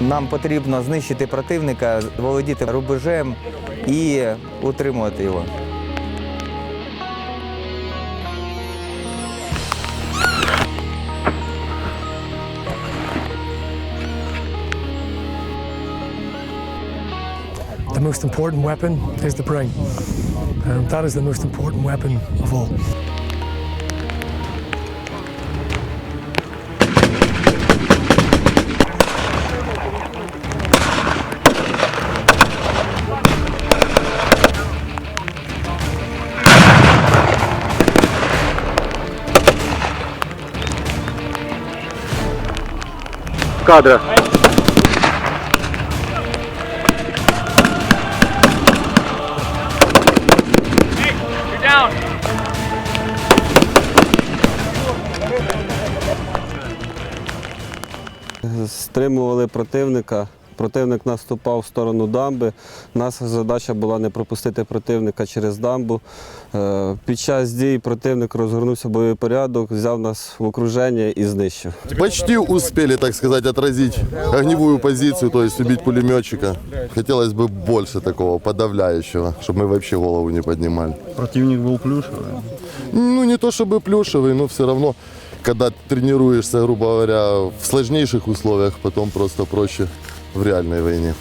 Нам потрібно знищити противника, володіти рубежем і утримувати його. The most important weapon is the brain. And that is the most important weapon of all. Кадра. Стримували противника. Противник наступав в сторону дамби. Наша задача була не пропустити противника через дамбу. Е, Під час дій противник розгорнувся в бойовий порядок, взяв нас в окруження і знищив. Почти успели, так сказать, отразить огневую позицию, то есть убить пулеметчика. Хотелось бы больше такого подавляющего, чтобы мы вообще голову не поднимали. Противник был плюшевый. Ну, не то чтобы плюшевый, но все равно, когда тренируешься, грубо говоря, в сложнейших условиях, потом просто проще в реальной войне.